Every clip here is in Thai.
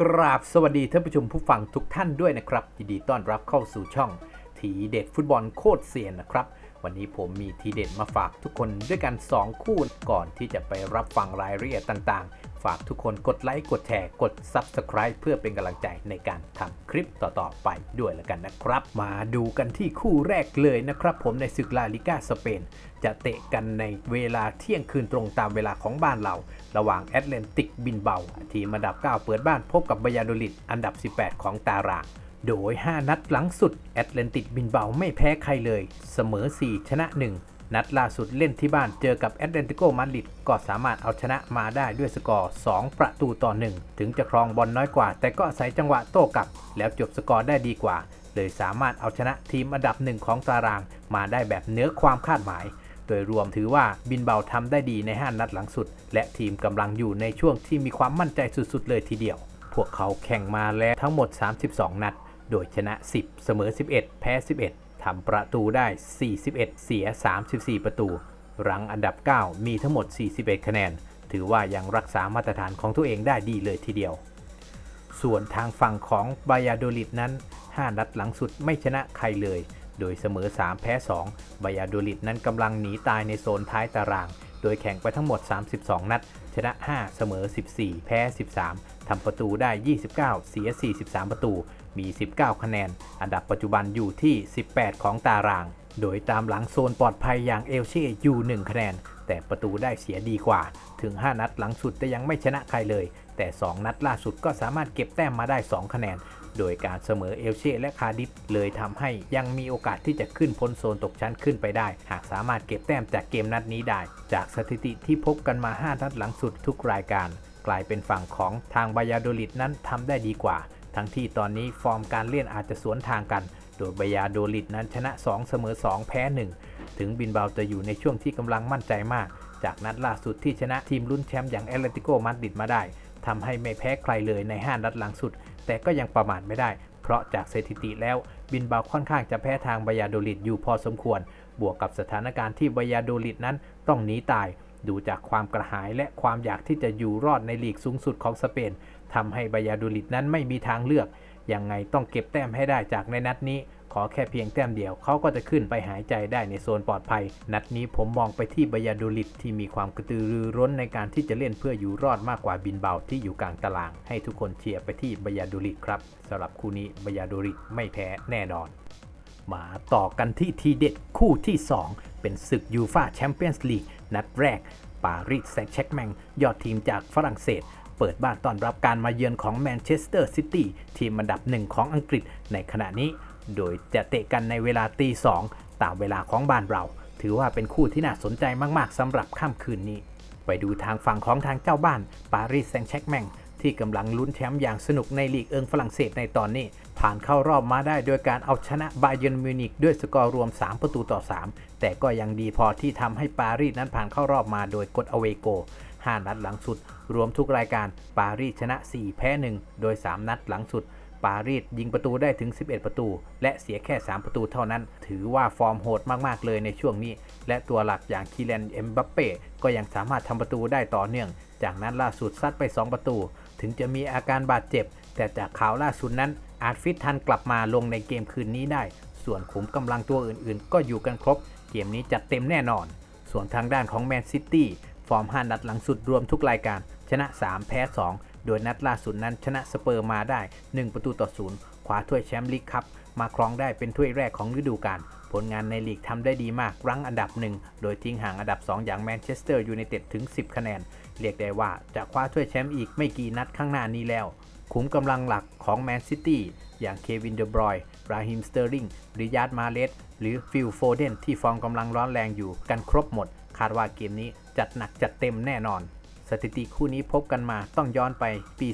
กราบสวัสดีท่านผู้ชมผู้ฟังทุกท่านด้วยนะครับยินดีต้อนรับเข้าสู่ช่อง ทีเด็ดฟุตบอลโคตรเซียนนะครับ วันนี้ผมมีทีเด็ดมาฝากทุกคนด้วยกัน 2 คู่ก่อนที่จะไปรับฟังรายละเอียดต่างๆ ฝากทุกคนกดไลค์ กดแชร์ กด Subscribe เพื่อเป็นกำลังใจในการทำคลิปต่อๆไปด้วยแล้วกันนะครับ มาดูกันที่คู่แรกเลยนะครับผมในศึกลาลิกาสเปน จะเตะกันในเวลาเที่ยงคืนตรงตามเวลาของบ้านเรา ระหว่างแอตแลนติกบินเบา ทีมอันดับ 9 เปิดบ้านพบกับบายาโดลิดอันดับ 18 ของตารางโดย 5 นัดหลังสุดแอตแลนติกบินเบาไม่แพ้ใครเลย เสมอ 4 ชนะ 1 นัดล่าสุดเล่นที่บ้านเจอกับแอตเลนติโกมาดริดก็สามารถเอาชนะมาได้ด้วยสกอร์ 2 ประตูต่อ 1 ถึงจะครองบอลน้อยกว่า แต่ก็อาศัยจังหวะโต้กลับ แล้วจบสกอร์ได้ดีกว่า เลยสามารถเอาชนะทีมอันดับหนึ่งของตาราง มาได้แบบเหนือความคาดหมาย โดยรวมถือว่าบินเบาทำได้ดีใน 5 นัดหลังสุด และทีมกำลังอยู่ในช่วงที่มีความมั่นใจสุดๆ เลยทีเดียว พวกเขาแข่งมาแล้วทั้งหมด 32 นัด โดยชนะ 10 เสมอ 11 แพ้ 11 ทำประตูได้ 41 เสีย 34 ประตู รังอันดับ 9 มีทั้งหมด 41 คะแนน ถือว่ายังรักษามาตรฐานของตัวเองได้ดีเลยทีเดียว ส่วนทางฝั่งของบายาโดลิดนั้น 5 นัดหลังสุดไม่ชนะใครเลย โดยเสมอ 3 แพ้ 2 บายาโดลิดนั้นกำลังหนีตายในโซนท้ายตาราง โดยแข่งไปทั้งหมด 32 นัด ชนะ 5 เสมอ 14 แพ้ 13 ทำประตูได้ 29 เสีย 43 ประตู มี 19 คะแนน อันดับปัจจุบันอยู่ที่ 18 ของตาราง โดยตามหลังโซนปลอดภัยอย่างเอลเช่อยู่ 1 คะแนน แต่ประตูได้เสียดีกว่า ถึง 5 นัดหลังสุดแต่ยังไม่ชนะใครเลย แต่ 2 นัดล่าสุดก็สามารถเก็บแต้มมาได้ 2 คะแนน โดยการเสมอเอลเช่และคาร์ดิฟเลยทำให้ยังมีโอกาสที่จะขึ้นพ้นโซนตกชั้นขึ้นไปได้ หากสามารถเก็บแต้มจากเกมนัดนี้ได้ จากสถิติที่พบกันมา 5 นัดหลังสุดทุกรายการ กลายเป็นฝั่งของทางบายาโดลิดนั้นทำได้ดีกว่า ทั้งที่ตอนนี้ฟอร์มการเล่นอาจจะสวนทางกัน โดยบายาโดลิดนั้นชนะ 2 เสมอ 2 แพ้ 1 ถึงบินเบาจะอยู่ในช่วงที่กำลังมั่นใจมาก จากนัดล่าสุดที่ชนะทีมลุ้นแชมป์อย่างแอตเลติโกมาดริดมาได้ทำให้ไม่แพ้ใครเลยใน 5 นัดหลังสุด แต่ก็ยังประมาทไม่ได้ เพราะจากสถิติแล้วบินเบาค่อนข้างจะแพ้ทางบายาโดลิดอยู่พอสมควร บวกกับสถานการณ์ที่บายาโดลิดนั้นต้องหนีตาย ดูจากความกระหายและความอยากที่จะอยู่รอดในลีกสูงสุดของสเปนทำให้บายาโดลิดนั้นไม่มีทางเลือกยังไงต้องเก็บแต้มให้ได้จากในนัดนี้ ขอแค่เพียงแต้มเดียวเขาก็จะขึ้นไปหายใจได้ในโซนปลอดภัย นัดนี้ผมมองไปที่บยาโดลิดที่มีความกระตือรือร้นในการที่จะเล่นเพื่ออยู่รอดมากกว่าบินเบาที่อยู่กลางตาราง ให้ทุกคนเชียร์ไปที่บยาโดลิดครับสำหรับคู่นี้บยาโดลิดไม่แพ้แน่นอน มาต่อกันที่ทีเด็ดคู่ที่ 2 เป็นศึกยูฟาแชมเปี้ยนส์ลีกนัดแรกปารีสแซงต์แชร์กแมงยอดทีมจากฝรั่งเศสเปิดบ้านต้อนรับการมาเยือนของแมนเชสเตอร์ซิตี้ทีมอันดับหนึ่งของอังกฤษในขณะนี้ โดยจะเตะกันในเวลาตีสองตามเวลาของบ้านเรา ถือว่าเป็นคู่ที่น่าสนใจมากๆสำหรับค่ำคืนนี้ ไปดูทางฝั่งของทางเจ้าบ้านปารีสแซงต์แชร์กแมงที่กำลังลุ้นแชมป์อย่างสนุกในลีกเอิงฝรั่งเศสในตอนนี้ ผ่านเข้ารอบมาได้โดยการเอาชนะบาเยนมิวนิกด้วยสกอร์รวม 3 ประตูต่อ 3 แต่ก็ยังดีพอที่ทำให้ปารีสนั้นผ่านเข้ารอบมาโดยกดอเวโก5นัดหลังสุด รวมทุกรายการปารีสชนะ 4 แพ้ 1 โดย 3 นัดหลังสุด ปารีสยิงประตูได้ถึง 11 ประตู และเสียแค่ 3 ประตูเท่านั้น ถือว่าฟอร์มโหดมาก ๆ เลยในช่วงนี้ และตัวหลักอย่างคีแลนเอ็มบัปเป้ก็ยังสามารถทำประตูได้ต่อเนื่อง จากนั้นล่าสุดซัดไป 2 ประตู ถึงจะมีอาการบาดเจ็บ แต่จากข่าวล่าสุดนั้น อาจฟิตทันกลับมาลงในเกมคืนนี้ได้ ส่วนขุมกำลังตัวอื่น ๆ ก็อยู่กันครบ เกมนี้จัดเต็มแน่นอน ส่วนทางด้านของแมนซิตี้ฟอร์ม5นัดหลังสุดรวมทุกรายการ ชนะ 3 แพ้ 2 โดยนัดล่าสุดนั้นชนะสเปอร์มาได้ 1 ประตูต่อศูนย์คว้าถ้วยแชมป์ลีกคัพมาครองได้เป็นถ้วยแรกของฤดูกาลผลงานในลีกทำได้ดีมาก รั้งอันดับหนึ่งโดยทิ้งห่างอันดับ 2 อย่างแมนเชสเตอร์ยูไนเต็ดถึง 10 คะแนน เรียกได้ว่าจะคว้าถ้วยแชมป์อีกไม่กี่นัดข้างหน้านี้แล้ว ขุมกำลังหลักของแมนซิตี้อย่างเควินเดอบรอยราฮิมสเตอร์ลิงริยาดมาเลสหรือฟิลโฟเดนที่ฟอร์มกำลังร้อนแรงอยู่กันครบหมด คาดว่าเกมนี้จัดหนักจัดเต็มแน่นอน สถิติคู่นี้พบกันมาต้องย้อนไปปี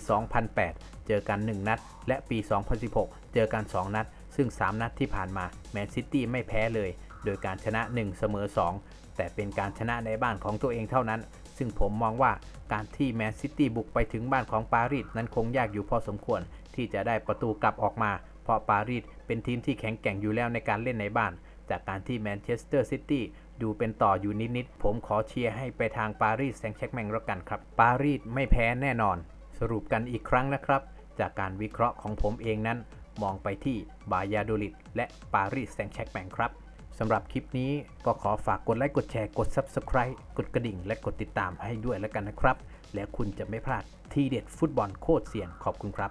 2008 เจอกัน 1 นัด และปี 2016 เจอกัน 2 นัด ซึ่ง 3 นัดที่ผ่านมาแมนซิตี้ไม่แพ้เลย โดยการชนะ 1 เสมอ 2 แต่เป็นการชนะในบ้านของตัวเองเท่านั้น ซึ่งผมมองว่าการที่แมนซิตี้บุกไปถึงบ้านของปารีสนั้นคงยากอยู่พอสมควร ที่จะได้ประตูกลับออกมา เพราะปารีสเป็นทีมที่แข็งแกร่งอยู่แล้วในการเล่นในบ้าน จากการที่แมนเชสเตอร์ซิตี้ ดูเป็นต่ออยู่นิดๆ ผมขอเชียร์ให้ไปทางปารีสแซงต์แชร์กแมงแล้วกันครับ ปารีสไม่แพ้แน่นอน สรุปกันอีกครั้งนะครับ จากการวิเคราะห์ของผมเองนั้น มองไปที่บายาโดลิดและปารีสแซงต์แชร์กแมงครับสำหรับคลิปนี้ก็ขอฝากกดไลค์กดแชร์กด Subscribe กดกระดิ่ง และกดติดตามให้ด้วยแล้วกันนะครับ แล้วคุณจะไม่พลาดทีเด็ดฟุตบอลโคตรเสียนขอบคุณครับ